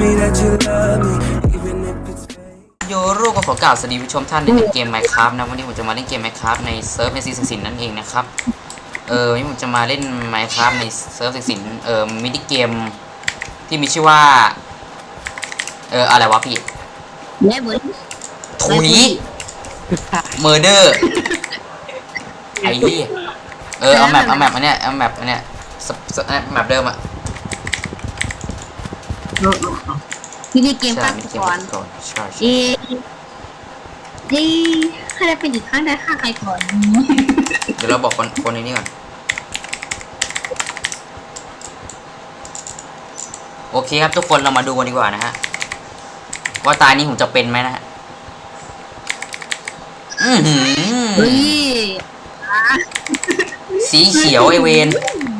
me that you love me, even if it's fake. โยรูก็ขอกล่าวสวัสดีผู้ชมท่านในเกม Minecraft นะวันนี้ผมจะมาเล่นเกม Minecraft ในเซิร์ฟในซีซั่นสินนั่นเองนะครับเออวันนี้ผมจะมาเล่น Minecraft ในเซิร์ฟซีซั่นสินเออมินิเกมที่มีชื่อว่าเอออะไรวะพี่แม่นบนถุย เมอร์เดอร์ไอ้ยี่เออเอาแมปเอาแมปอันเนี้ยเอาแมปอันเนี้ยสสแมปเดิมอะ ที่นี่เกมใช่ฆามิตนิเกกมรก่อนใช่ใช่เอ๊ะเอ๊ะใครจะเป็นอีกครั้งได้ฆ่าใครก่อนเดี๋ยวเราบอกคนคนในนี้ก่อนโอเคครับทุกคนเรามาดูกันดีกว่านะฮะว่าตายนี้ผมจะเป็นไหมนะฮะอือหืเฮ้อยสีเขียวไอเวนใคร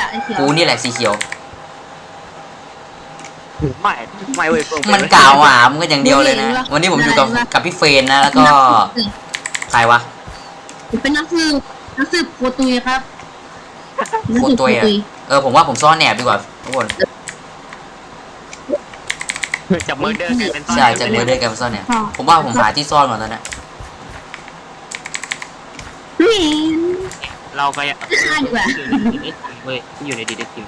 อะไอ้เขียวกูนี่แหละสีเขียว ไม่ ไม่เว้ยเพิ่งมันกล่าวหามกันอย่างเดียวเลยนะ วันนี้ผมอยู่กับกับพี่เฟรนนะ แล้วก็ ใครวะ ผมเป็นนักสืบนักสืบโคตุยครับโคตุยอะเออผมว่าผมซ่อนแอบดีกว่าทุกคนจับมือเดินกันเป็นตอนใช่จากเมื่อเดือนกันซ่อนเนี่ย ผมว่าผมหาที่ซ่อนก่อนตอนนี้นี่ เราก็ยังฆ่าดีกว่าเว้ยที่อยู่ในดีเด็กทีม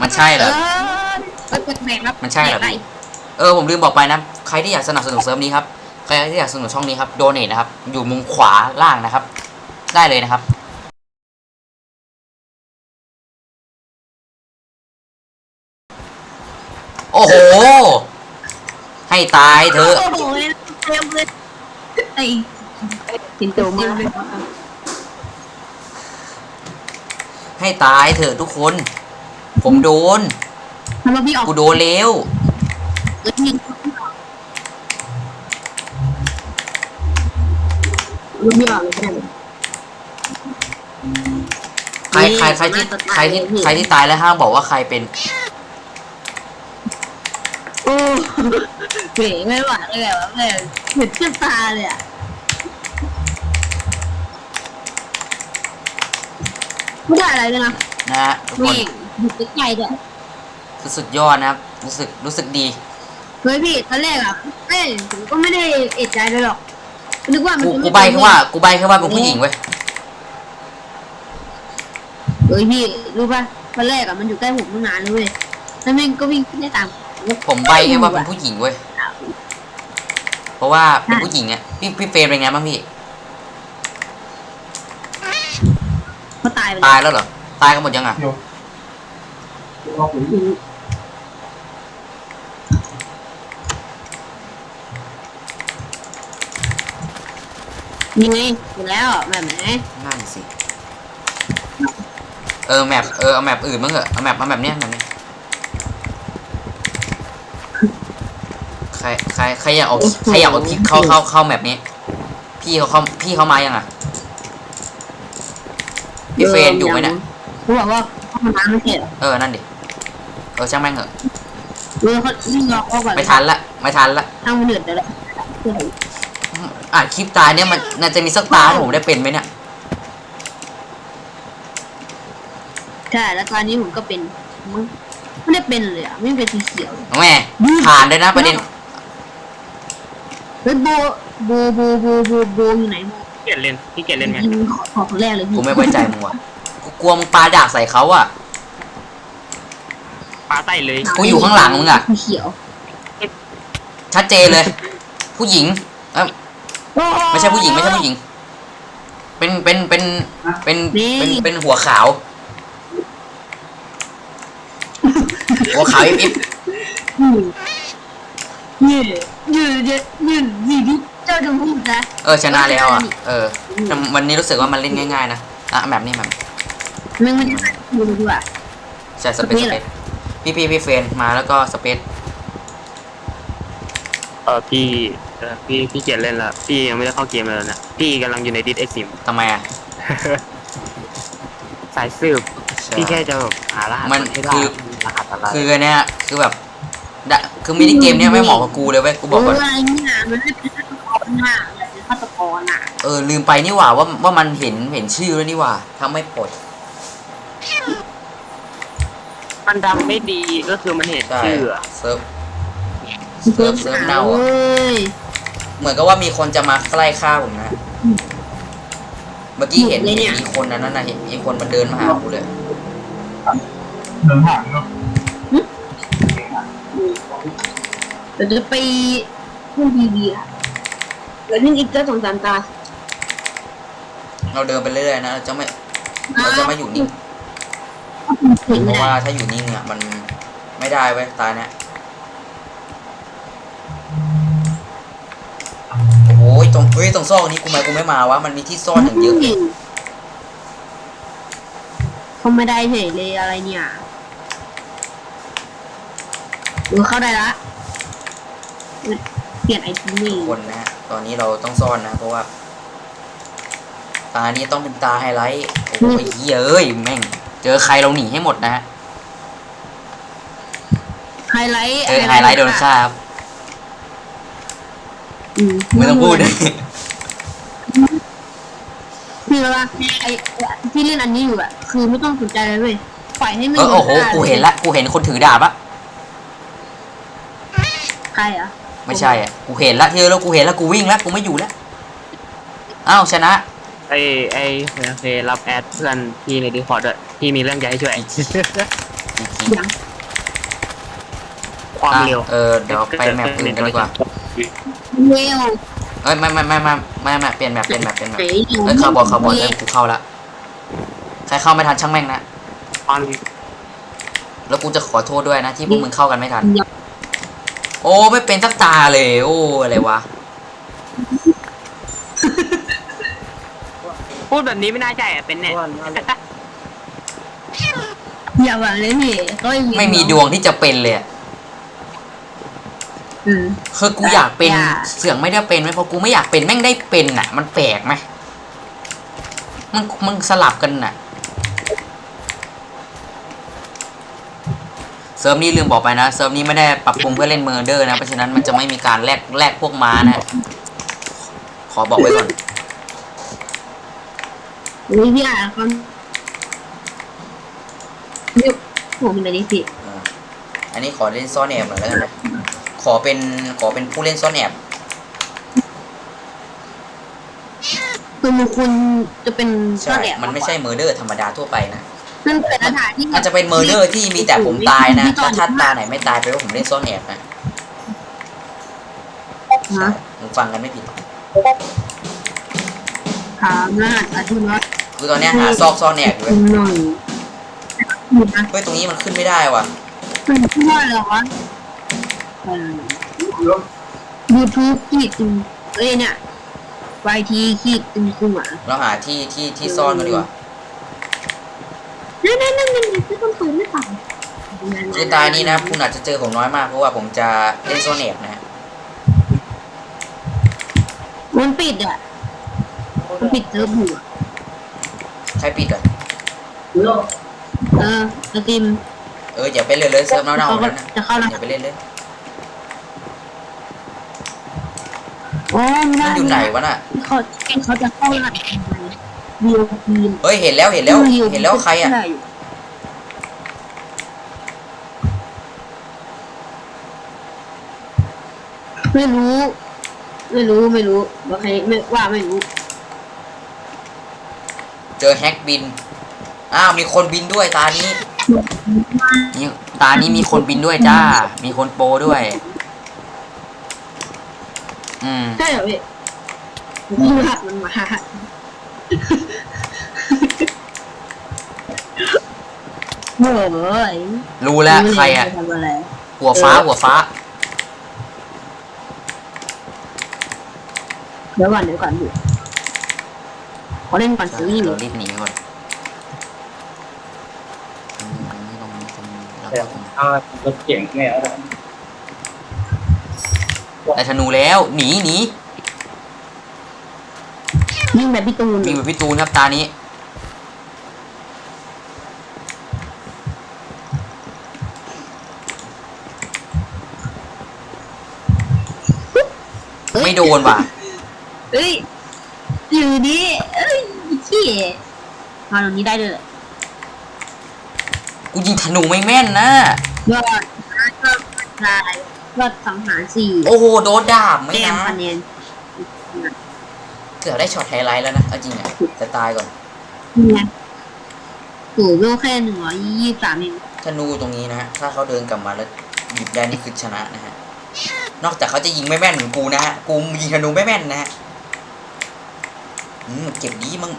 มันใช่เอเหรออแปลกๆครับมันใช่เหรอพี่ เออผมลืมบอกไปนะ ใครที่อยากสนับสนุนเซิร์ฟนี้ครับ ใครที่อยากสนับสนุนช่องนี้ครับ โดเนทนะครับ อยู่มุมขวาล่างนะครับ ได้เลยนะครับ โอ้โห ให้ตายเถอะ โอ้โหเต็มเลยไอ้สิงโตมา ให้ตายเถอะทุกคน ผมโดนทำไมพี่ออกกูโดนแล้วเออยิงรู้ไม่ออกเลยใช่ไหมใครใครใครที่ใครที่ใครที่ตายแล้วห้ามบอกว่าใครเป็น โอ้เก๋ไม่ไหวเลยแบบเลยเหมือนเชื่อตาเลยอะ ไม่ได้อะไรเลยนะนะฮะทุกคเมนฆอยู่ใกล้ๆด้วยคือสุดยอดนะครับ รู้สึกรู้สึกดี เฮ้ยพี่ตอนแรกอะเอ้ยผมก็ไม่ได้เอะใจเลยหรอกนึกว่ามันกูจะกูไม่ใบแค่ว่ากูใบแค่ว่าเป็นผู้หญิงเว้ยเฮ้ยพี่รู้ป่ะตอนแรกอะมันอยู่ใกล้ผมตั้งนานเลยเว้ยแล้วแม่งก็วิ่งขึ้นได้ตามผมใบแค่ว่าเป็นผู้หญิงเว้ยเพราะว่าเป็นผู้หญิงอะพี่พี่เฟรมเป็นไงบ้างพี่ เขาตายไปตายแล้วเหรอ ตายกันหมดยังอะ ยังไงอยู่แล้วแบบไหนนั่นสิ เออแมปเออเอาแมปอื่นบ้างเหอะเอาแมปเอาแมปเนี้ยแมปเนี้ยใครใครใครอยากเอาใครอยากเอาคลิปเข้าเข้าเข้าแมปนี้ พี่เขาเข้าพี่เขามายังอะ พี่เฟรนอยู่ไหมเนี่ยเขาบอกว่าเขามาล้างไม่เสร็จหรอเออ นั่นดิ เออช่างแม่งเหอะเออเขาวิ่งรอเขาก่อนไม่ทันละ ไม่ทันละ ทางมันเดือดเลยอ่านคลิปตาเนี่ยมันน่าจะมีสักตาที่ผมได้เป็นไหมเนี่ย ใช่ แล้วตอนนี้ผมก็เป็นไม่ได้เป็นเลยอะไม่เป็นสีเขียวแม่ผ่านเลยนะประเด็น เฮ้ยโบโบโบโบโบโบอยู่ไหนโบ เกลียดเล่นพี่เกลียดเล่นไงยิงขอขอคนแรกเลยพี่กูไม่ไว้ใจมึงว่ะกูกลัวมึงปาดากใส่เขาอะปาใต้เลยกูอยู่ข้างหลังมึงอะสีเขียวชัดเจนเลย ผู้หญิงเอ้ยไม่ใช่ผู้หญิงไม่ใช่ผู้หญิง เป็นเป็นเป็นเป็นเป็นเป็นหัวขาว หัวขาวอิบอิบยืดยืดยืดยืดยืดยืด เจ้าจงพูดนะ เออชนะแล้วอะ เออแต่วันนี้รู้สึกว่ามันเล่นง่ายๆนะ อะแบบนี้แบบมึงมันจะดูดีกว่าใช่สเปซสเปซพี่พี่พี่เฟรนมาแล้วก็สเปซเออพี่เออพี่พี่เกลียดเล่นละพี่ยังไม่ได้เข้าเกมเลยนะพี่กำลังอยู่ในดิสเอ็กซิม ทำไมอะสายสืบใช่ พี่แค่จะแบบหารหัสมันให้ได้คือ รหัสอะไรคืออันเนี้ยคือแบบดะคือมินิเกมเนี้ยไม่เหมาะกับกูเลยเว้ยกูบอกเอก่อนออะไรเนี่ยมันไม่เป็นฆา ตกรน่ะมันเป็นฆาตกรน่ะ เออลืมไปนี่หว่าว่าว่ามันเห็นเห็นชื่อแล้วนี่หว่าถ้าไม่ปลดมันดำไม่ดีก็คือมันเห็นใช่ชื่ออะเซิร์ฟเซิร์ฟเซิร์ฟเน่าเว้อะยเหมือนกับว่ามีคนจะมาใกล้ฆ่าผมนะ เมื่อกี้เห็นเห็นมีคนนั้นน่ะเห็นมีคนมันเดินมาหากูเลย เดี๋ยวจะไปขึ้นทีวีอะ เดี๋ยวขึ้นอีกก็สองสามตาเราเดินไปเรื่อยๆนะเราจะไม่เราจะไม่อยู่นิ่งเห็นเพไม่ราะได้ว่าถ้าอยู่นิ่งอะมันไม่ได้เว้ยตายเนี่ยโอ้โหตรงเฮ้ยตรงซอกนี้กูไม่กูไม่มาวะมันมีที่ซ่อนอย่างเยอะเลยเขาไม่ได้เฉยเลยอะไรเนี่ยหรือเข้าได้ละเปลี่ยนไอทีนี่คนนะฮะ ตอนนี้เราต้องซ่อนนะ เพราะว่า ตานี้ต้องเป็นตาไฮไลท์โอ้โหไอ้เหี้ยเอ้ยแม่ง เจอใครเราหนีให้หมดนะฮะไฮไลท์เจอไฮไลท์โดนฆ่าครับอืมไม่ต้องพูดคือว่าไอที่เล่นอันนี้อยู่อะคือไม่ต้องสนใจเลยเว้ยปล่อยให้มันเออโอ้โห กูเห็นละ กูเห็นคนถือดาบละใครอะ ไม่ใช่อะกูเห็นละเธอแล้วกูเห็นแล้วกูวิ่งแล้วกูไม่อยู่แล้วอ้าวชนะไอไอโอเครับแอดเพื่อนพี่ในดีคอร์ดด้วยพี่มีเรื่องจะให้ช่วยยังความเร็วเออเดี๋ยวไปแมปอื่นกันดีกว่าเร็วเอ้ยไม่ไม่ไม่ไม่ไม่ไม่เปลี่ยนแมปเปลี่ยนแมปเปลี่ยนแมปไหนอยู่เอ้ยคาร์บอนคาร์บอนเอ้ยกูเข้าละใครเข้าไม่ทันช่างแม่งนะความแล้วกูจะขอโทษด้วยนะที่พวกมึงเข้ากันไม่ทัน โอ้ไม่เป็นสักตาเลย โอ้อะไรวะ พูดแบบนี้ไม่น่าใจอะเป็นเนี่ยอย่าหวังเลยพี่ก็ยังไม่มีดวงที่จะเป็นเลยอะอืม คือกูอยากเป็นอย่าเสียงไม่ได้เป็นไหมเพราะกูไม่อยากเป็นแม่งได้เป็นน่ะ มันแปลกไหมมันมันสลับกันน่ะ ซิร์ฟนี้ลืมบอกไปนะเซิร์ฟนี้ไม่ได้ปรับปรุงเพื่อเล่นเมอร์เดอร์นะเพราะฉะนั้นมันจะไม่มีการแลกแลกพวกม้านะ ขอบอกไว้ก่อนอุ้ยพี่อ่านคำนี่ผมเป็นอะไรสิอ่าอันนี้ขอเล่นซ่อนแอบหน่อยแล้วกันนะขอเป็นขอเป็นผู้เล่นซ่อนแอบคือมันคุณจะเป็นใช่มันไม่ใช่เมอร์เดอร์ธรรมดาทั่วไปนะ มันเป็นสถานที่มันจะเป็นเมอร์เดอร์ที่มีแต่ผมตายนะถ้าถ้าตาไหนไม่ตายแปลว่าผมเล่นซ่อนแอบนะนะมึงฟังกันไม่ผิดถามรหัสอาทิตย์ละคือตอนเนี้ยหาซอกซ่อนแอบอยู่เว้ยหน่อยหยุดนะเฮ้ยตรงนี้มันขึ้นไม่ได้ว่ะมันชื่อว่าอะไรวะยูทูบขีดตึงเอ้ยเนี่ยไวทีขีดตึงตึงอะเราหาที่ที่ที่ซ่อนกันดีกว่า นั่นนั่นนั่นนั่นคือต้นปืนไม่ต่างคือตายนี้นะคุณอาจจะเจอผมน้อยมากเพราะว่าผมจะเล่นซ่อนแอบนะฮะมันปิดอะมันปิดเซิร์ฟอยู่อะใครปิดอะ เออสตรีมเอออย่าไปเล่นเลยเซิร์ฟเน่าๆเขาก็นั่นนะจะเข้าแล้วอย่าไปเล่นเลยโอ้ไม่ได้มันอยู่ไหนวะน่ะเขาเขาจะเข้ารหัสเดียวทีมเฮ้ยเห็นแล้วเห็นแล้ว เห็นแล้วใครอะ ไม่รู้ ไม่รู้ไม่รู้ว่าใครไม่ว่าไม่รู้ เจอแฮกบิน อ้าวมีคนบินด้วยตานี้นี่ตานี้มีคนบินด้วยจ้า มีคนโปรด้วย อืมใช่เหรอพี่ที่หักมันมาโอ้ยรู้แล้วใครอะทำอะไรหัวฟ้าหัวฟ้า เดี๋ยวก่อนเดี๋ยวก่อนอยู่ขอเล่นก่อนซื้อนี่เรารีบหนีก่อนตรงนี้ตรงนี้ตรงนี้แล้วก็ตรงนี้อ่ารถเก่งเนี่ยได้ธนูแล้ว หนีหนียิ่งแบบพี่ตูนมีแบบพี่ตูนครับตานี้ ไม่โดนว่ะ เอ้ยอยู่นี่เอ้ยขี้มาตรงนี้ได้ด้วยเหรอกูยิงธนูไม่แม่นนะยอดยอดลายยอดสังหารสี่โอ้โหโดนดาบไม่แต้มนะคะแนนเกือบได้ช็อตไฮไลท์แล้วนะเอาจริงอะแต่ตายก่อนนี่ไงโอ้โหโลแค่หนึ่งร้อยยี่สิบสามเองธนูตรงนี้นะฮะถ้าเขาเดินกลับมาแล้วหยิบได้นี่คือชนะนะฮะนอกจากเขาจะยิงไม่แม่นเหมือนกูนะฮะกูยิงธนูไม่แม่นนะฮะ อืมเก็บดีมึง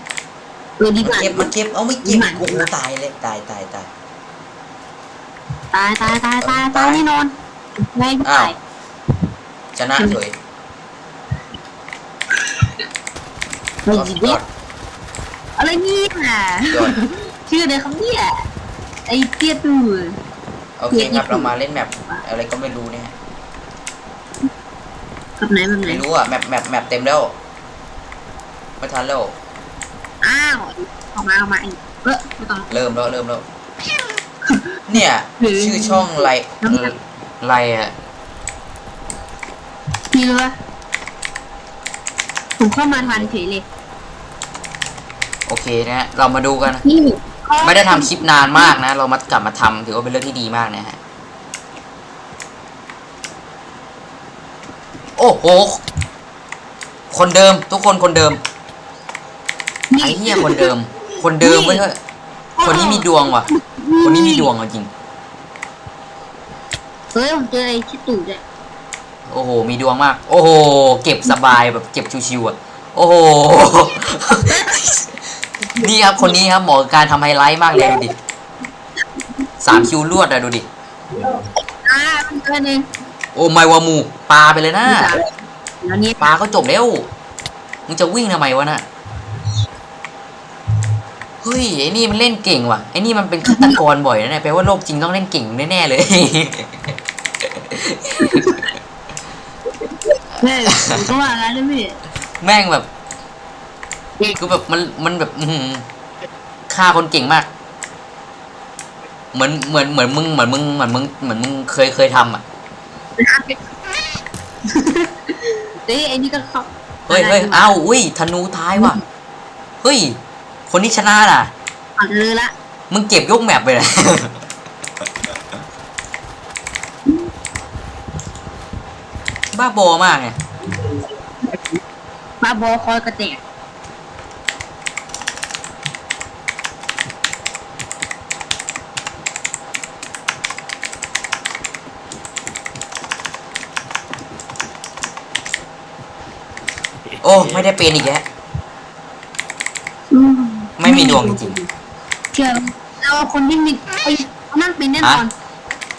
เออดีมันกว่า เก็บมันเก็บเอาไม่เก็บดีมากโอ้โหตายเลยตายตายตาย ตายตายตายตายตายแน่นอน ไม่อ้าตาวย ชนะเฉยเฮ้ยก็สุดยเด็อกดอะไรเนี่ยยอด ชื่ออะไรครับเนี่ยไอเตี้ยตู่ โอเคครับ เรามาเล่นแมปอะไรก็ไม่รู้เนี่ยฮะกับไหนแบบไหนไม่รู้อะแมปแมปแมปเต็มแล้ว ไม่ทันแล้ว อ้าวออกมาออกมาอีกเออไม่ต้อง เริ่มแล้วเริ่มแล้ว เนี่ยชื่อช่องไรไรอะพี่รู้ปะผมเข้ามาทันเฉยเลย โอเคนะฮะเรามาดูกัน นี่ไม่ได้ทำคลิปนานมากนะ เรามากลับมาทำถือว่าเป็นเรื่องที่ดีมากนะฮะ โอ้โห คนเดิมทุกคนคนเดิม ไอ้เหี้ยคนเดิม คนเดิมเว้ยเฮ้ยคนนี้มีดวงว่ะ คนนี้มีดวงเอาจริง เฮ้ยผมเจอไอ้ชิตู่ด้วยโอ้โห มีดวงมาก โอ้โห เก็บสบายแบบเก็บชิวๆอะ โอ้โห นี่ครับคนนี้ครับเหมาะกับการทำไฮไลท์มากเลยดูดิสามคิวรวดอะดูดิ อ่ามันเจอหนึ่งโอ้ไม่วามูปลาไปเลยนะสามแล้วเนี่ยปลาก็จบแล้ว มึงจะวิ่งทำไมวะน่ะ เฮ้ยไอ้นี่มันเล่นเก่งว่ะไอ้นี่มันเป็นฆาตกรบ่อยนะเนี่ยแปลว่าโลกจริงต้องเล่นเก่งแน่ๆเลยเฮ้ยผมก็ว่างั้นเลยพี่แม่งแบบคือแบบมันมันแบบอือหือฆ่าคนเก่งมาก เหมือนเหมือนเหมือนมึงเหมือนมึงเหมือนมึงเหมือนมึงเคยเคยทำอะเฮ้ยไอ้นี่ก็เข้าเฮ้ยเฮ้ยอ้าวอุ้ยธนูท้ายว่ะเฮ้ย คนที่ชนะน่ะ อ่านเลยละมึงเก็บยกแมปไปเลย บ้าบอมากไงมาบอคอยกระแตกโอ้ ไม่ได้เป็นอีกแล้วอืไม่มีดวงจริงเชื่อเราคนที่มีไอ้นั่นเป็นแน่นอน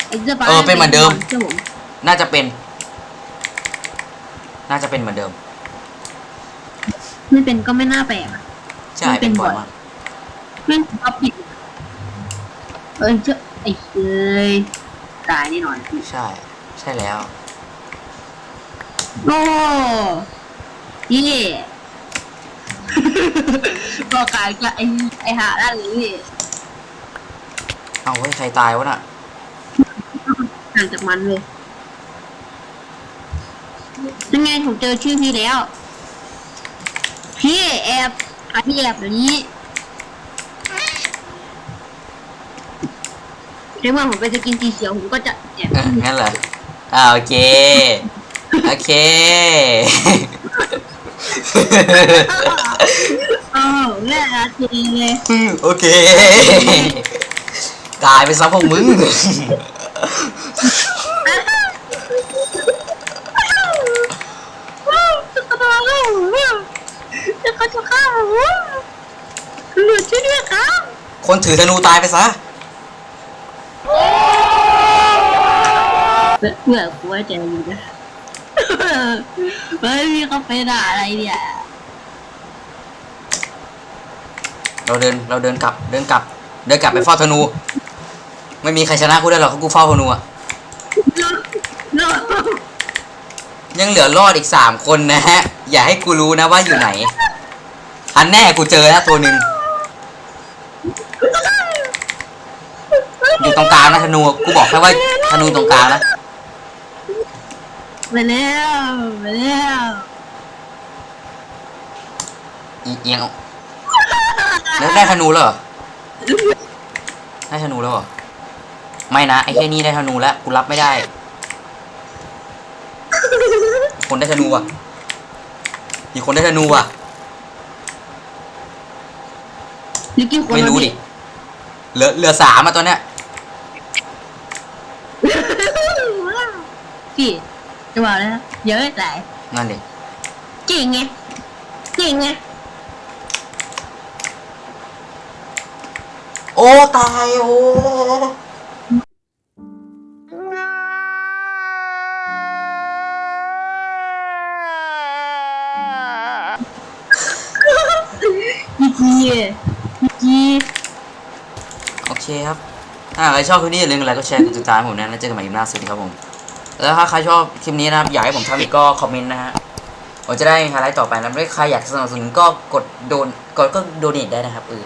ไอ้เจ้าปลาเออเป็นเหมือนเดิมเชื่อผมน่าจะเป็น น่าจะเป็นเหมือนเดิม ไม่เป็นก็ไม่น่าแปลกอะใช่เป็นบ่อยมากแม่งเอาผิดเออเชื่อไอ้เอ้ยตายแน่นอนใช่ ใช่แล้ว โอ้ยี่ ก็กลายก็ไอ้ไอ้หาด้านนี้เอาเฮ้ยใครตายวะน่ะห่างจากมันเลยยังไงผมเจอชื่อพี่แล้ว พี่แอบหาพี่แอบเดี๋ยวนี้เดี๋ยวเมื่อผมไปจะกินสีเขียวผมก็จะแอบ เอองั้นเหรออ่าโอเค โอเค เออแม่ละทีเลยโอเคตายไปซะพวกมึงจะกระโดดจะกระโดดข้าวหลุดช่วยด้วยครับ คนถือธนูตายไปซะเมื่อกูว่าจะอยู่นะ เฮ้ยพี่เขาไปด่าอะไรเนี่ยเราเดินเราเดินกลับเดินกลับ เดินกลับไปเฝ้าธนู ไม่มีใครชนะกูได้หรอกเพราะกูเฝ้าธนูอะโนยังเหลือรอดอีกสามคนนะฮะ อย่าให้กูรู้นะว่าอยู่ไหน อันแน่กูเจอแล้วตัวหนึ่งอยู่ตรงกลางนะธนู กูบอกแค่ว่าธนูตรงกลางนะ ไปแล้วไปแล้วอีเอียงเอาแล้วได้ธนูแล้วเหรอได้ธนูแล้วเหรอไม่นะไอ้แค่นี้ได้ธนูแล้วกูรับไม่ได้ คนได้ธนูอะมีคนได้ธนูอะหรือกี่คนไม่รู้ดิเหลือเหลือสามอะตัวเนี้ยพี่ จะบอกแล้วนะเยอะหลายนั่นดิเก่งไงเก่งไงโอ้ตายโอ้จีจีจีจีโอเคครับถ้าใครชอบคลิปนี้อย่าลืมกดไลค์กดแชร์กดติดตามผมนะแล้วเจอกันใหม่คลิปหน้าสวัสดีครับผม แล้วถ้าใครชอบคลิปนี้นะครับ อยากให้ผมทำอีกก็คอมเมนต์นะฮะผมจะได้ไฮไลท์ต่อไปนะแล้วใครอยากสนับสนุนก็กดโดนกดก็โดเนทได้นะครับเออ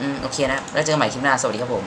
อืมโอเคนะ แล้วเจอกันใหม่คลิปหน้า สวัสดีครับผม